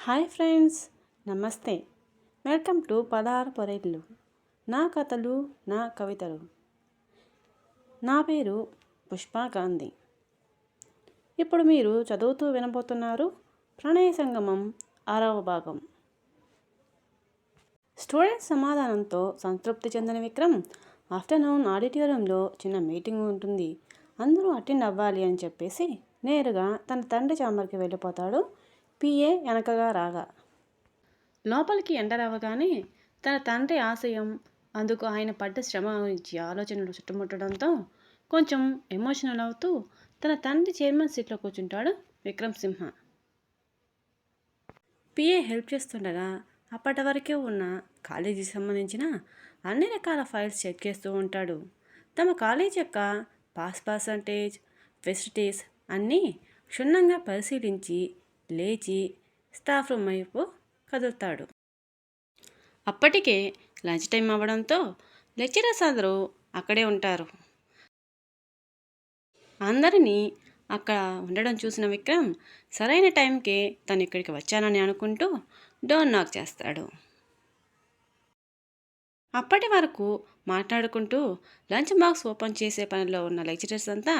Hi friends నమస్తే. Welcome to పదహారు పొరైళ్ళు. నా కథలు నా కవితలు. నా పేరు పుష్పా గాంధీ. ఇప్పుడు మీరు చదువుతూ వినబోతున్నారు ప్రణయ సంగమం ఆరవ భాగం. స్టూడెంట్స్ సమాధానంతో సంతృప్తి చెందిన విక్రమ్ ఆఫ్టర్నూన్ ఆడిటోరియంలో చిన్న మీటింగ్ ఉంటుంది. అందరూ అటెండ్ అవ్వాలి అని చెప్పేసి నేరుగా తన తండ్రి చాంబర్కి వెళ్ళిపోతాడు. పిఏ వెనకగా రాగా. లోపలికి ఎంటర్ అవ్వగానే తన తండ్రి ఆశయం అందుకు ఆయన పడ్డ శ్రమ గురించి ఆలోచనలు చుట్టుముట్టడంతో కొంచెం ఎమోషనల్ అవుతూ తన తండ్రి చైర్మన్ సీట్లో కూర్చుంటాడు విక్రమ్ సింహ. పిఏ హెల్ప్ చేస్తుండగా అప్పటి వరకే ఉన్న కాలేజీకి సంబంధించిన అన్ని రకాల ఫైల్స్ చెక్ చేస్తూ ఉంటాడు. తమ కాలేజ్ యొక్క పాస్ పర్సంటేజ్ ఫెసిలిటీస్ అన్నీ క్షుణ్ణంగా పరిశీలించి లేచి స్టాఫ్ రూమ్ వైపు కదులుతాడు. అప్పటికే లంచ్ టైం అవ్వడంతో లెక్చరర్స్ అందరూ అక్కడే ఉంటారు. అందరినీ అక్కడ ఉండడం చూసిన విక్రమ్ సరైన టైంకే తను ఇక్కడికి వచ్చానని అనుకుంటూ డోర్ నాక్ చేస్తాడు. అప్పటి వరకు మాట్లాడుకుంటూ లంచ్ బాక్స్ ఓపెన్ చేసే పనిలో ఉన్న లెక్చరర్స్ అంతా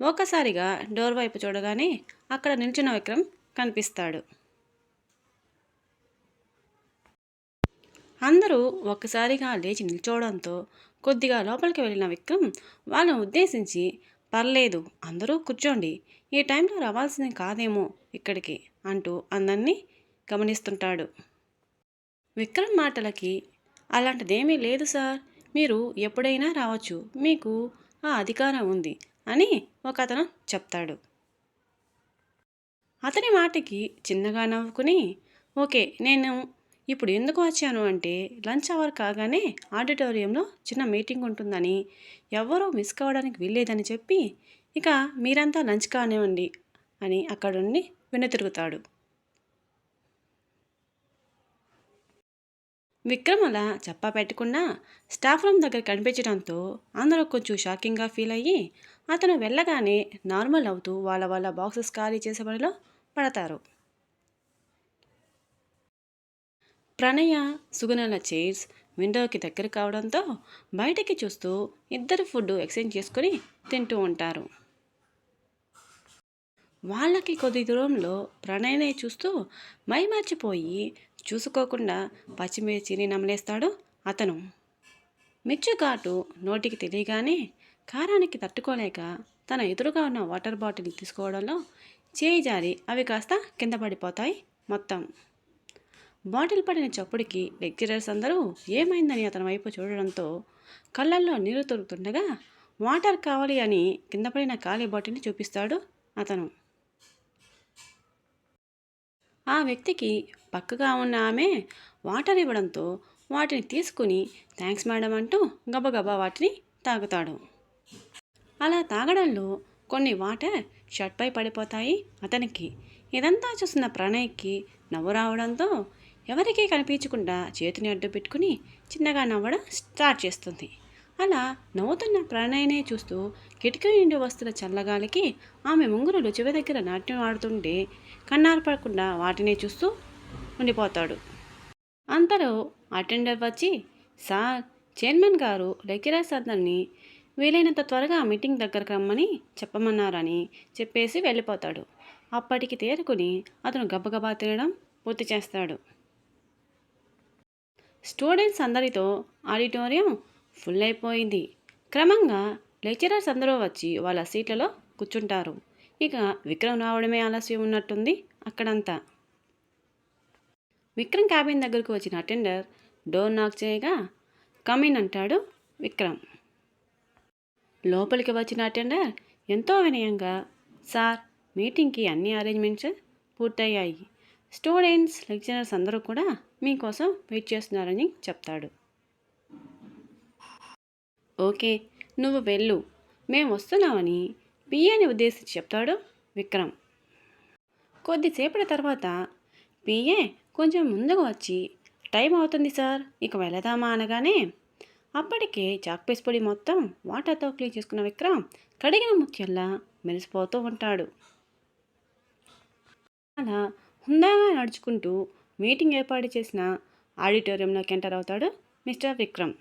ఒక్కసారిగా డోర్ వైపు చూడగానే అక్కడ నిల్చున్న విక్రమ్ కనిపిస్తాడు. అందరూ ఒక్కసారిగా లేచి నిల్చోవడంతో కొద్దిగా లోపలికి వెళ్ళిన విక్రమ్ వాళ్ళని ఉద్దేశించి పర్లేదు అందరూ కూర్చోండి. ఈ టైంలో రావాల్సింది కాదేమో ఇక్కడికి అంటూ అందరినీ గమనిస్తుంటాడు. విక్రమ్ మాటలకి అలాంటిదేమీ లేదు సార్. మీరు ఎప్పుడైనా రావచ్చు. మీకు ఆ అధికారం ఉంది అని ఒక అతను చెప్తాడు. అతని మాటకి చిన్నగా నవ్వుకుని ఓకే నేను ఇప్పుడు ఎందుకు వచ్చాను అంటే లంచ్ అవర్ కాగానే ఆడిటోరియంలో చిన్న మీటింగ్ ఉంటుందని ఎవరూ మిస్ కావడానికి వీల్లేదని చెప్పి ఇక మీరంతా లంచ్ కానివ్వండి అని అక్కడుండి వెనుతిరుగుతాడు. విక్రమ్ అలా చెప్పా పెట్టకుండా స్టాఫ్ రూమ్ దగ్గర కనిపించడంతో అందరూ కొంచెం షాకింగ్గా ఫీల్ అయ్యి అతను వెళ్ళగానే నార్మల్ అవుతూ వాళ్ళ వాళ్ళ బాక్సెస్ ఖాళీ చేసే పనిలో పడతారు. ప్రణయ సుగుణల చైర్స్ విండోకి దగ్గర కావడంతో బయటికి చూస్తూ ఇద్దరు ఫుడ్ ఎక్స్చేంజ్ చేసుకుని తింటూ ఉంటారు. వాళ్ళకి కొద్ది దూరంలో ప్రణయనే చూస్తూ మైమర్చిపోయి చూసుకోకుండా పచ్చిమిర్చిని నమలేస్తాడు అతను. మిర్చి ఘాటు నోటికి తెలియగానే కారానికి తట్టుకోలేక తన ఎదురుగా ఉన్న వాటర్ బాటిల్ తీసుకోవడంలో చేయి జారి అవి కాస్త కింద పడిపోతాయి మొత్తం. బాటిల్ పడిన చప్పుడికి లెక్చరర్స్ అందరూ ఏమైందని అతని వైపు చూడడంతో కళ్ళల్లో నీరు తొరుగుతుండగా వాటర్ కావాలి అని కింద పడిన ఖాళీ బాటిల్ని చూపిస్తాడు అతను. ఆ వ్యక్తికి పక్కగా ఉన్న ఆమె వాటర్ ఇవ్వడంతో వాటిని తీసుకుని థ్యాంక్స్ మేడం అంటూ గబగబా వాటిని తాగుతాడు. అలా తాగడంలో కొన్ని వాటర్ షర్ట్పై పడిపోతాయి అతనికి. ఇదంతా చూసిన ప్రణయ్కి నవ్వు రావడంతో ఎవరికీ కనిపించకుండా చేతిని అడ్డు పెట్టుకుని చిన్నగా నవ్వడం స్టార్ట్ చేస్తుంది. అలా నవ్వుతున్న ప్రణయనే చూస్తూ కిటికీ నుండి వస్తున్న చల్లగాలికి ఆమె ముంగురులు చెవి దగ్గర నాట్యం ఆడుతుంటే కన్నార పడకుండా వాటినే చూస్తూ ఉండిపోతాడు. అంతలో అటెండర్ వచ్చి సార్ చైర్మన్ గారు లెక్చరర్స్ అందరినీ వీలైనంత త్వరగా మీటింగ్ దగ్గరకు రమ్మని చెప్పమన్నారని చెప్పేసి వెళ్ళిపోతాడు. అప్పటికి తేరుకుని అతను గబగబా తినడం పూర్తి చేస్తాడు. స్టూడెంట్స్ అందరితో ఆడిటోరియం ఫుల్ అయిపోయింది. క్రమంగా లెక్చరర్స్ అందరూ వచ్చి వాళ్ళ సీట్లలో కూర్చుంటారు. ఇక విక్రమ్ రావడమే ఆలస్యం ఉన్నట్టుంది అక్కడంతా. విక్రమ్ క్యాబిన్ దగ్గరకు వచ్చిన అటెండర్ డోర్ నాక్ చేయగా కమిన్ అంటాడు విక్రమ్. లోపలికి వచ్చిన అటెండర్ ఎంతో వినయంగా సార్ మీటింగ్కి అన్ని అరేంజ్మెంట్స్ పూర్తయ్యాయి. స్టూడెంట్స్ లెక్చరర్స్ అందరూ కూడా మీకోసం వెయిట్ చేస్తున్నారని చెప్తాడు. ఓకే నువ్వు వెళ్ళు. మేము వస్తున్నామని పిఏని ఉద్దేశించి చెప్తాడు విక్రమ్. కొద్దిసేపటి తర్వాత పిఏ కొంచెం ముందుకు వచ్చి టైం అవుతుంది సార్ ఇక వెళదామా? అనగానే అప్పటికే చాక్పీస్ పొడి మొత్తం వాటర్తో క్లీన్ చేసుకున్న విక్రమ్ కడిగిన ముత్యల్లా మెరిసిపోతూ ఉంటాడు. అలా హుందాగా నడుచుకుంటూ మీటింగ్ ఏర్పాటు చేసిన ఆడిటోరియంలోకి ఎంటర్ అవుతాడు మిస్టర్ విక్రమ్.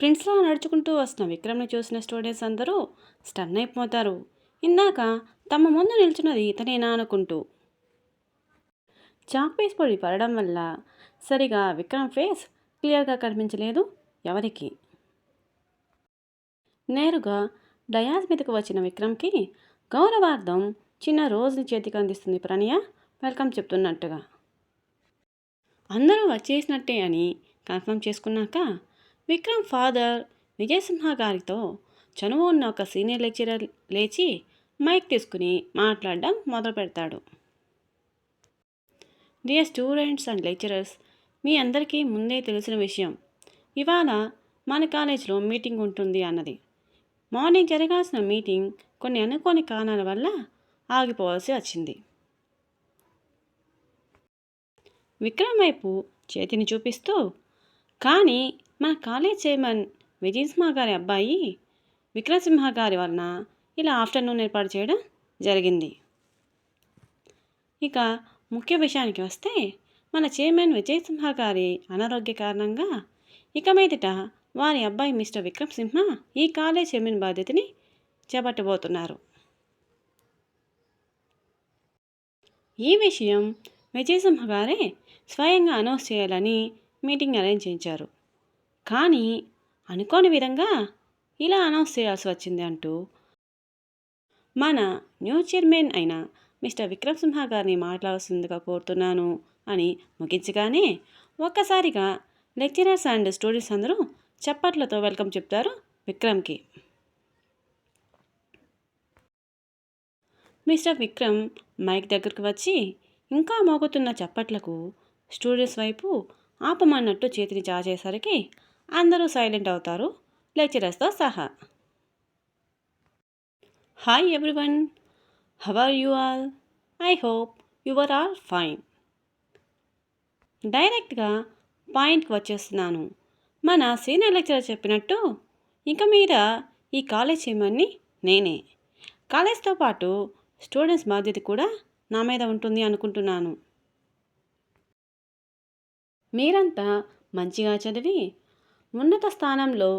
ప్రిన్స్లా నడుచుకుంటూ వస్తున్న విక్రమ్ని చూసిన స్టూడెంట్స్ అందరూ స్టన్ అయిపోతారు. ఇందాక తమ ముందు నిల్చున్నది ఇతనేనా అనుకుంటూ చాక్ పీస్ పొడి పడడం వల్ల సరిగా విక్రమ్ ఫేస్ క్లియర్గా కనిపించలేదు ఎవరికి? నేరుగా డయాస్ మీదకు వచ్చిన విక్రమ్కి గౌరవార్థం చిన్న రోజుని చేతికి అందిస్తుంది ప్రణయ. వెల్కమ్ చెప్తున్నట్టుగా. అందరూ వచ్చేసినట్టే అని కన్ఫర్మ్ చేసుకున్నాక విక్రమ్ ఫాదర్ విజయసింహ గారితో చనువు ఉన్న ఒక సీనియర్ లెక్చరర్ లేచి మైక్ తీసుకుని మాట్లాడడం మొదలు పెడతాడు. డియర్ స్టూడెంట్స్ అండ్ లెక్చరర్స్ మీ అందరికీ ముందే తెలిసిన విషయం. ఇవాళ మన కాలేజీలో మీటింగ్ ఉంటుంది అన్నది. మార్నింగ్ జరగాల్సిన మీటింగ్ కొన్ని అనుకోని కారణాల వల్ల ఆగిపోవాల్సి వచ్చింది. విక్రమ్ వైపు చేతిని చూపిస్తూ కానీ మన కాలేజ్ చైర్మన్ విజయసింహ గారి అబ్బాయి విక్రమసింహ గారి వలన ఇలా ఆఫ్టర్నూన్ ఏర్పాటు చేయడం జరిగింది. ఇక ముఖ్య విషయానికి వస్తే మన చైర్మన్ విజయసింహ గారి అనారోగ్య కారణంగా ఇక మీదట వారి అబ్బాయి మిస్టర్ విక్రమ్ సింహ ఈ కాలేజ్ చైర్మన్ బాధ్యతని చేపట్టబోతున్నారు. ఈ విషయం విజయసింహ గారే స్వయంగా అనౌన్స్ చేయాలని మీటింగ్ అరేంజ్ చేయించారు. కానీ అనుకోని విధంగా ఇలా అనౌన్స్ చేయాల్సి వచ్చింది అంటూ మన న్యూ చైర్మన్ అయిన మిస్టర్ విక్రమ్ సింహ గారిని మాట్లాడాల్సిందిగా కోరుతున్నాను అని ముగించగానే ఒక్కసారిగా లెక్చరర్స్ అండ్ స్టూడెంట్స్ అందరూ చప్పట్లతో వెల్కమ్ చెప్తారు విక్రమ్కి. మిస్టర్ విక్రమ్ మైక్ దగ్గరకు వచ్చి ఇంకా మోగుతున్న చప్పట్లకు స్టూడెంట్స్ వైపు ఆపమన్నట్టు చేతిని చాచేసరికి అందరూ సైలెంట్ అవుతారు. లెక్చరర్స్తో సహా. Hi everyone. How are you all? I hope your all fine. డైరెక్ట్గా పాయింట్కి వచ్చేస్తున్నాను. మన సీనియర్ లెక్చరర్ చెప్పినట్టు ఇంక మీద ఈ కాలేజ్ చేయమని నేనే. కాలేజ్తో పాటు స్టూడెంట్స్ బాధ్యత కూడా నా మీద ఉంటుంది అనుకుంటున్నాను. మీరంతా మంచిగా చదివి ఉన్నత స్థానంలో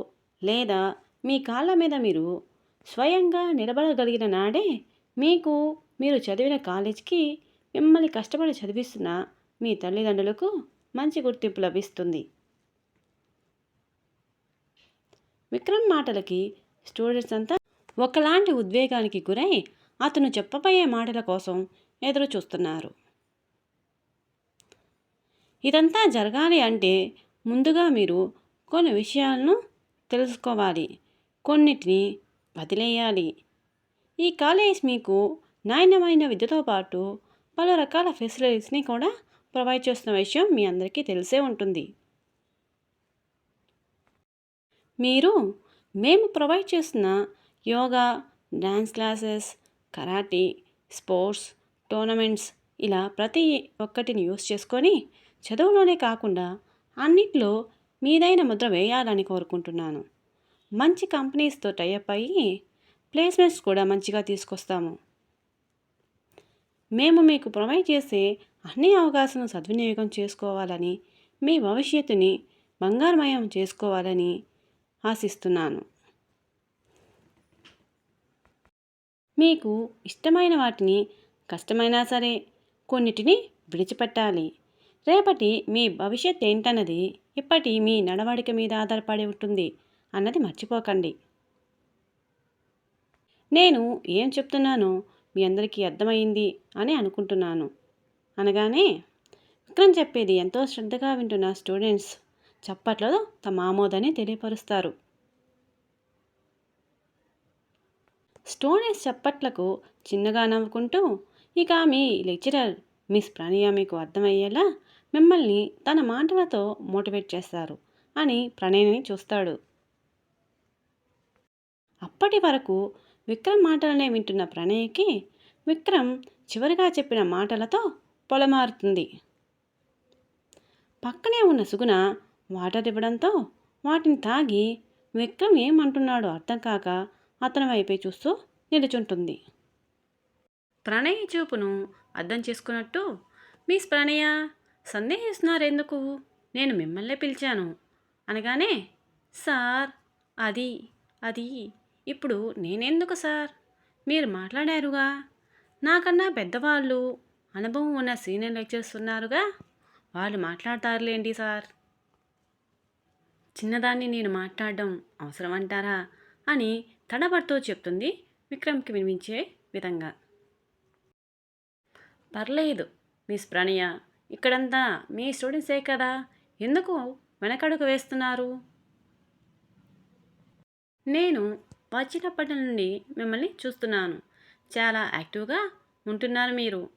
లేదా మీ కాళ్ళ మీద మీరు స్వయంగా నిలబడగలిగిన నాడే మీకు మీరు చదివిన కాలేజ్కి మిమ్మల్ని కష్టపడి చదివిస్తున్న మీ తల్లిదండ్రులకు మంచి గుర్తింపు లభిస్తుంది. విక్రమ్ మాటలకి స్టూడెంట్స్ అంతా ఒకలాంటి ఉద్వేగానికి గురై అతను చెప్పబోయే మాటల కోసం ఎదురు చూస్తున్నారు. ఇదంతా జరగాలి అంటే ముందుగా మీరు కొన్ని విషయాలను తెలుసుకోవాలి. కొన్నిటిని వదిలేయాలి. ఈ కాలేజ్ మీకు నాణ్యమైన విద్యతో పాటు పలు రకాల ఫెసిలిటీస్ని కూడా ప్రొవైడ్ చేస్తున్న విషయం మీ అందరికీ తెలిసే ఉంటుంది. మీరు మేము ప్రొవైడ్ చేస్తున్న yoga dance classes karate sports tournaments ఇలా ప్రతి ఒక్కటిని యూస్ చేసుకొని చదువులోనే కాకుండా అన్నిట్లో మీదైన ముద్ర వేయాలని కోరుకుంటున్నాను. మంచి కంపెనీస్తో టైఅప్ అయ్యి ప్లేస్మెంట్స్ కూడా మంచిగా తీసుకొస్తాము. మేము మీకు ప్రొవైడ్ చేసే అన్ని అవకాశాలను సద్వినియోగం చేసుకోవాలని మీ భవిష్యత్తుని బంగారమయం చేసుకోవాలని ఆశిస్తున్నాను. మీకు ఇష్టమైన వాటిని కష్టమైనా సరే కొన్నిటిని విడిచిపెట్టాలి. రేపటి మీ భవిష్యత్ ఏంటన్నది ఇప్పటి మీ నడవడిక మీద ఆధారపడి ఉంటుంది అన్నది మర్చిపోకండి. నేను ఏం చెప్తున్నానో మీ అందరికీ అర్థమైంది అని అనుకుంటున్నాను. అనగానే విక్రమ్ చెప్పేది ఎంతో శ్రద్ధగా వింటున్న స్టూడెంట్స్ చప్పట్లో తమ ఆమోదాన్ని తెలియపరుస్తారు. స్టూడెంట్స్ చప్పట్లకు చిన్నగా నవ్వుకుంటూ ఇక మీ లెక్చరర్ మిస్ ప్రణయ మీకు అర్థమయ్యేలా మిమ్మల్ని తన మాటలతో మోటివేట్ చేస్తారు అని ప్రణయ్ని చూస్తాడు. అప్పటి వరకు విక్రమ్ మాటలనే వింటున్న ప్రణయ్కి విక్రమ్ చివరిగా చెప్పిన మాటలతో పొలమారుతుంది. పక్కనే ఉన్న సుగుణ వాటర్ ఇవ్వడంతో వాటిని తాగి విక్రమ్ ఏమంటున్నాడో అర్థం కాక అతని వైపే చూస్తూ నిలుచుంటుంది. ప్రణయ్ చూపును అర్థం చేసుకున్నట్టు మిస్ ప్రణయ సందేహిస్తున్నారు ఎందుకు నేను మిమ్మల్నే పిలిచాను. అనగానే సార్ అది అది ఇప్పుడు నేనెందుకు సార్? మీరు మాట్లాడారుగా. నాకన్నా పెద్దవాళ్ళు అనుభవం ఉన్న సీనియర్ లెక్చర్స్ ఉన్నారుగా. వాళ్ళు మాట్లాడతారులేండి సార్. చిన్నదాన్ని నేను మాట్లాడడం అవసరం అంటారా అని తడబడుతూ చెప్తుంది విక్రమ్కి వినిపించే విధంగా. పర్లేదు మిస్ ప్రణయ. ఇక్కడంతా మీ స్టూడెంట్సే కదా? ఎందుకు వెనకడుగు వేస్తున్నారు? నేను వచ్చినప్పటి నుండి మిమ్మల్ని చూస్తున్నాను. చాలా యాక్టివ్గా ఉంటున్నారు మీరు.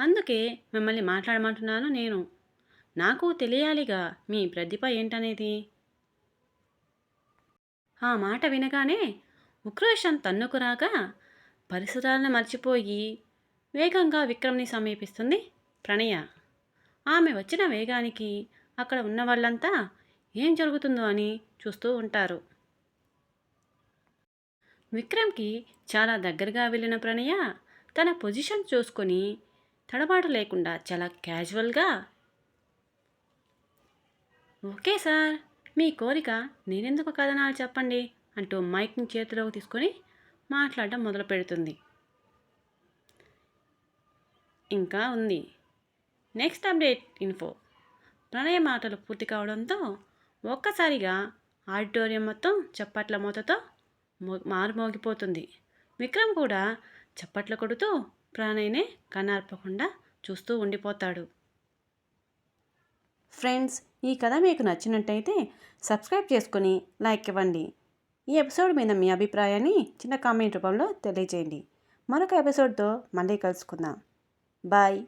అందుకే మిమ్మల్ని మాట్లాడమంటున్నాను నేను. నాకు తెలియాలిగా మీ ప్రతిభ ఏంటనేది? ఆ మాట వినగానే ఉక్రోషం తన్నుకు రాగా పరిసరాలను మర్చిపోయి వేగంగా విక్రమ్ని సమీపిస్తుంది ప్రణయ. ఆమె వచ్చిన వేగానికి అక్కడ ఉన్న వాళ్ళంతా ఏం జరుగుతుందో అని చూస్తూ ఉంటారు. విక్రమ్కి చాలా దగ్గరగా వెళ్ళిన ప్రణయ తన పొజిషన్ చూసుకొని తడబాటు లేకుండా చాలా క్యాజువల్గా ఓకే సార్ మీ కోరిక నేనెందుకు కథనాలు చెప్పండి అంటూ మైక్ని చేతిలోకి తీసుకొని మాట్లాడడం మొదలు పెడుతుంది ఇంకా ఉంది. Next update info. ప్రణయ మాటలు పూర్తి కావడంతో ఒక్కసారిగా ఆడిటోరియం మొత్తం చప్పట్ల మూతతో మారుమోగిపోతుంది విక్రమ్ కూడా చప్పట్లు కొడుతూ ప్రణయ్నే కన్నార్పకుండా చూస్తూ ఉండిపోతాడు. ఫ్రెండ్స్ ఈ కథ మీకు నచ్చినట్టయితే సబ్స్క్రైబ్ చేసుకొని లైక్ ఇవ్వండి. ఈ ఎపిసోడ్ మీద మీ అభిప్రాయాన్ని చిన్న కామెంట్ రూపంలో తెలియజేయండి. మరొక ఎపిసోడ్తో మళ్ళీ కలుసుకుందాం. బాయ్.